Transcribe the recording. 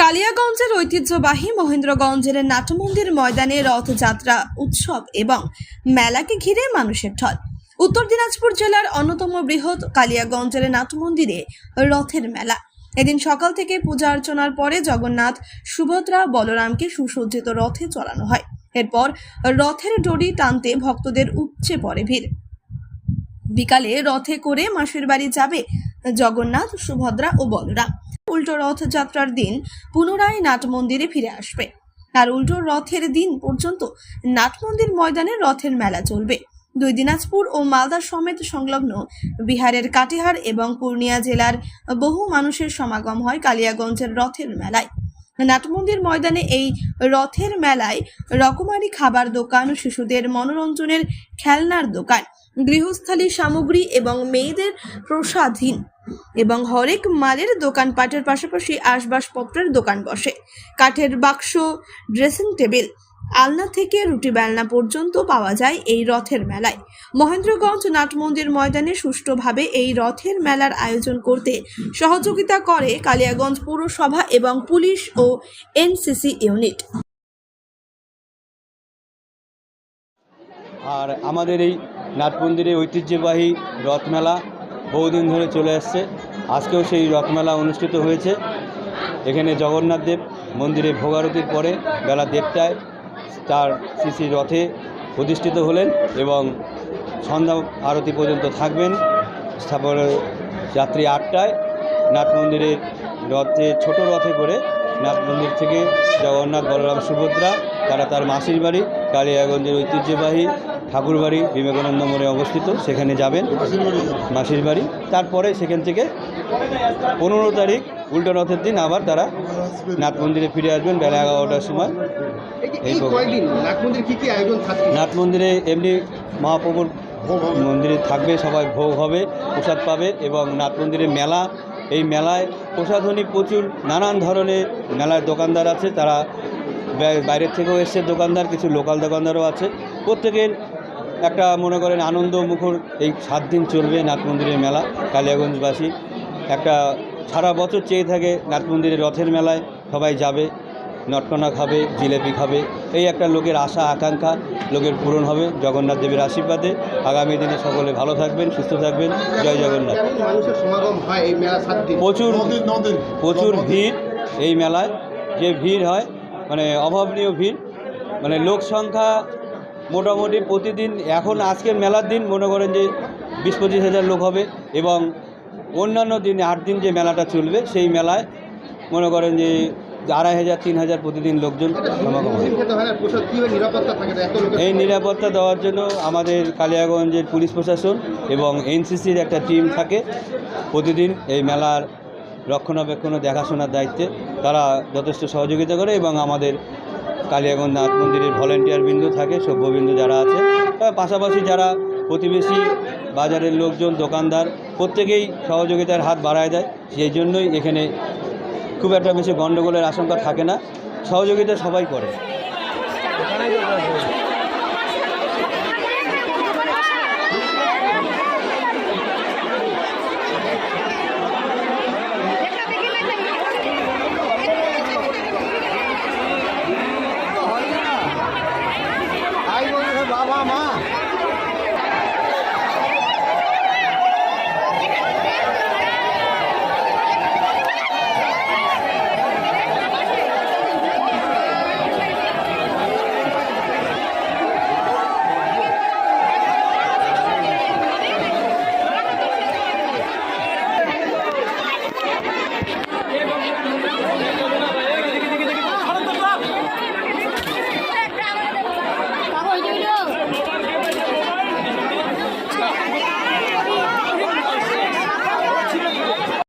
কালিয়াগঞ্জের ঐতিহ্যবাহী মহেন্দ্রগঞ্জের নাটমন্দির ময়দানে রথযাত্রা, উৎসব এবং মেলাকে ঘিরে মানুষের ঢল উত্তর দিনাজপুর জেলার অন্যতম বৃহৎ কালিয়াগঞ্জের নাটমন্দিরে রথের মেলা। এদিন সকাল থেকে পূজা অর্চনার পরে জগন্নাথ, সুভদ্রা, বলরামকে সুসজ্জিত রথে চড়ানো হয়। এরপর রথের ডরি টানতে ভক্তদের উপচে পড়ে ভিড়। বিকালে রথে করে মাসির বাড়ি যাবে জগন্নাথ, সুভদ্রা ও বলরাম। উল্টো রথযাত্রার দিন পুনরায় নাট মন্দিরে ফিরে আসবে। আর উল্টো রথের দিন পর্যন্ত নাট মন্দির ময়দানে রথের মেলা চলবে। দুই দিনাজপুর ও মালদা সমেত সংলগ্ন বিহারের কাটিহার এবং পূর্ণিয়া জেলার বহু মানুষের সমাগম হয় কালিয়াগঞ্জের রথের মেলায়। নাটমন্দির ময়দানে এই রথের মেলায় রকমারি খাবার দোকান, শিশুদের মনোরঞ্জনের খেলনার দোকান গৃহস্থালী সামগ্রী এবং মেয়েদের প্রসাধীন এবং হরেক মালের দোকানপাটের পাশাপাশি আসবাসপত্রের দোকান বসে। কাঠের বাক্স, ড্রেসিং টেবিল, আলনা থেকে রুটি বেলনা পর্যন্ত পাওয়া যায় এই রথের মেলায়। মহেন্দ্রগঞ্জ নাটমন্দির ময়দানে সুষ্ঠুভাবে এই রথের মেলার আয়োজন করতে সহযোগিতা করে কালিয়াগঞ্জ পৌরসভা এবং পুলিশ ও এনসিসি ইউনিট। আর আমাদের এই নাটমন্দিরে ঐতিহ্যবাহী রথমেলা বহুদিন ধরে চলে আসছে। আজকেও সেই রথমেলা অনুষ্ঠিত হয়েছে। এখানে জগন্নাথ দেব মন্দিরে ভোগারতির পরে বেলা দেড়টায় তার শ্রী রথে প্রতিষ্ঠিত হলেন এবং সন্ধ্যা আরতি পর্যন্ত থাকবেন। তারপরে রাত্রি আটটায় নাট মন্দিরের রথে, ছোট রথে করে নাট মন্দির থেকে জগন্নাথ বলরাম সুভদ্রা, তারা তার মাসির বাড়ি কালিয়াগঞ্জের ঐতিহ্যবাহী ঠাকুরবাড়ি বিবেকানন্দ মোড়ে অবস্থিত সেখানে যাবেন। মাসির বাড়ি। তারপরে সেখান থেকে পনেরো তারিখ উল্টো রথের দিন আবার তারা নাট মন্দিরে ফিরে আসবেন বেলা এগারোটার সময়। এই নাট মন্দির এমনি মহাপ্রভুর মন্দিরে থাকবে সবাই ভোগ হবে প্রসাদ পাবে এবং নাট মন্দিরে মেলা। এই মেলায় প্রসাধনী প্রচুর নানান ধরনের মেলার দোকানদার আছে তারা বাইরের থেকেও এসছে দোকানদার কিছু লোকাল দোকানদারও আছে। প্রত্যেকের একটা মনে করেন আনন্দ মুখর এই সাত দিন চলবে নাথ মন্দিরের মেলা, কালিয়াগঞ্জবাসী। একটা সারা বছর চেয়ে থাকে নাথ মন্দিরের রথের মেলায়, সবাই যাবে, নটকনা খাবে, জিলেপি খাবে। এই একটা লোকের আশা, আকাঙ্ক্ষা, লোকের পূরণ হবে জগন্নাথ দেবের আশীর্বাদে। আগামী দিনে সকলে ভালো থাকবেন, সুস্থ থাকবেন। জয় জগন্নাথ। প্রচুর প্রচুর ভিড় এই মেলায়। যে ভিড় হয় মানে অভাবনীয় ভিড় মানে লোক সংখ্যা মোটামুটি প্রতিদিন এখন আজকের মেলার দিন মনে করেন যে বিশ পঁচিশ হাজার লোক হবে এবং অন্যান্য দিন আট দিন যে মেলাটা চলবে সেই মেলায় মনে করেন যে আড়াই হাজার তিন হাজার প্রতিদিন লোকজন সমাগম হয় এই নিরাপত্তা দেওয়ার জন্য আমাদের কালিয়াগঞ্জের পুলিশ প্রশাসন এবং এনসিসির একটা টিম থাকে। প্রতিদিন এই মেলার রক্ষণাবেক্ষণ দেখাশোনার দায়িত্বে তারা যথেষ্ট সহযোগিতা করে এবং আমাদের কালিয়াগঞ্জ নাথ মন্দিরের ভলেন্টিয়ার বিন্দু থাকে, সভ্যবিন্দু যারা আছে। পাশাপাশি যারা প্রতিবেশী বাজারের লোকজন, দোকানদার, প্রত্যেকেই সহযোগিতার হাত বাড়ায় দেয়। সেই জন্যই এখানে খুব একটা বেশি গণ্ডগোলের আশঙ্কা থাকে না। সহযোগিতা সবাই করে।